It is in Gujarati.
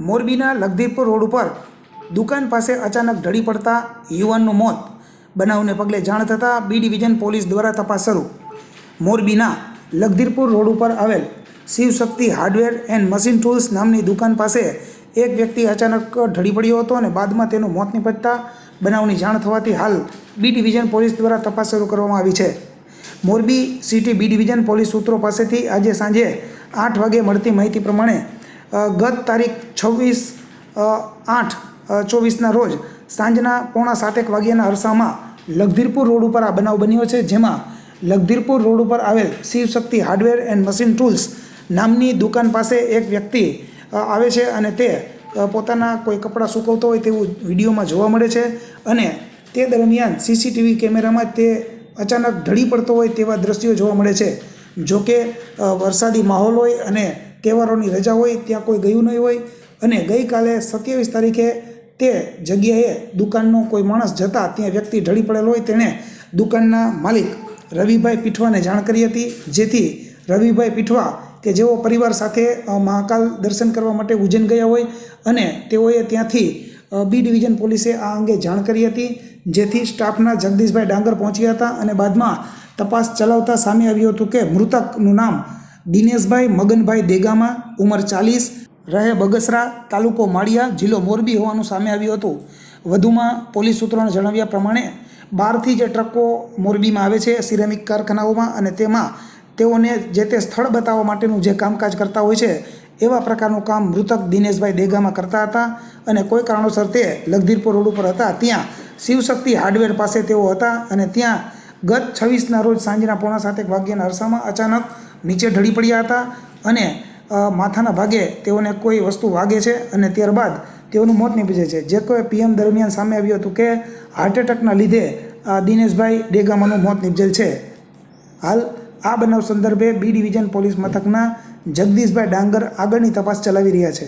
મોરબીના લખધીરપુર રોડ ઉપર દુકાન પાસે અચાનક ઢળી પડતા યુવાનનું મોત. બનાવને પગલે જાણ થતાં બી ડિવિઝન પોલીસ દ્વારા તપાસ શરૂ. મોરબીના લખધીરપુર રોડ ઉપર આવેલ Shivshakti hardware and machine tools નામની દુકાન પાસે એક વ્યક્તિ અચાનક ઢળી પડ્યો હતો અને બાદમાં તેનું મોત નિપજતા બનાવની જાણ થવાથી હાલ બી ડિવિઝન પોલીસ દ્વારા તપાસ શરૂ કરવામાં આવી છે. Morbi city B division police સૂત્રો પાસેથી આજે સાંજે આઠ વાગે મળતી માહિતી પ્રમાણે ગત તારીખ છવ્વીસ આઠ ચોવીસના રોજ સાંજના પોણા સાતેક વાગ્યાના અરસામાં લગધીરપુર રોડ ઉપર આ બનાવ બન્યો છે, જેમાં લગધીરપુર રોડ ઉપર આવેલ Shivshakti hardware and machine tools નામની દુકાન પાસે એક વ્યક્તિ આવે છે અને તે પોતાના કોઈ કપડાં સૂકવતો હોય તેવું વિડીયોમાં જોવા મળે છે અને તે દરમિયાન સીસીટીવી કેમેરામાં તે અચાનક ઢળી પડતો હોય તેવા દ્રશ્યો જોવા મળે છે. જોકે વરસાદી માહોલ હોય અને તહેવારોની રજા હોય, ત્યાં કોઈ ગયું નહીં હોય અને ગઈકાલે સત્યાવીસ તારીખે તે જગ્યાએ દુકાનનો કોઈ માણસ જતા ત્યાં વ્યક્તિ ઢળી પડેલો હોય, તેણે દુકાનના માલિક રવિભાઈ પીઠવાને જાણ કરી હતી. જેથી રવિભાઈ પીઠવા કે જેઓ પરિવાર સાથે મહાકાલ દર્શન કરવા માટે ઉજ્જૈન ગયા હોય અને તેઓએ ત્યાંથી બી ડિવિઝન પોલીસે આ અંગે જાણ કરી હતી. જેથી સ્ટાફના જગદીશભાઈ ડાંગર પહોંચ્યા હતા અને બાદમાં તપાસ ચલાવતા સામે આવ્યું હતું કે મૃતકનું નામ દિનેશભાઈ, મગનભાઈ દેગામા, ઉંમર ચાલીસ, રહે બગસરા, તાલુકો માળિયા, જિલ્લો મોરબી હોવાનું સામે આવ્યું હતું. વધુમાં પોલીસ સૂત્રોને જણાવ્યા પ્રમાણે, બહારથી જે ટ્રકો મોરબીમાં આવે છે, સિરેમિક કારખાનાઓમાં અને તેમાં તેઓને જે તે સ્થળ બતાવવા માટેનું જે કામકાજ કરતા હોય છે, એવા પ્રકારનું કામ મૃતક દિનેશભાઈ દેગામાં કરતા હતા અને કોઈ કારણોસર તે લગધીરપુર રોડ ઉપર હતા. ત્યાં શિવશક્તિ હાર્ડવેર પાસે તેઓ હતા અને ત્યાં ગત છવ્વીસના રોજ સાંજના પોણા સાતેક વાગ્યાના અરસામાં અચાનક નીચે ઢળી પડ્યા હતા અને માથાના ભાગે તેઓને કોઈ વસ્તુ વાગે છે અને ત્યારબાદ તેઓનું મોત નીપજે છે. જે કોઈ પીએમ દરમિયાન સામે આવ્યું હતું કે હાર્ટ એટેકના લીધે દિનેશભાઈ ડેગામાનું મોત નીપજેલ છે. હાલ આ બનાવ સંદર્ભે બી ડિવિઝન પોલીસ મથકના જગદીશભાઈ ડાંગર આગળની તપાસ ચલાવી રહ્યા છે.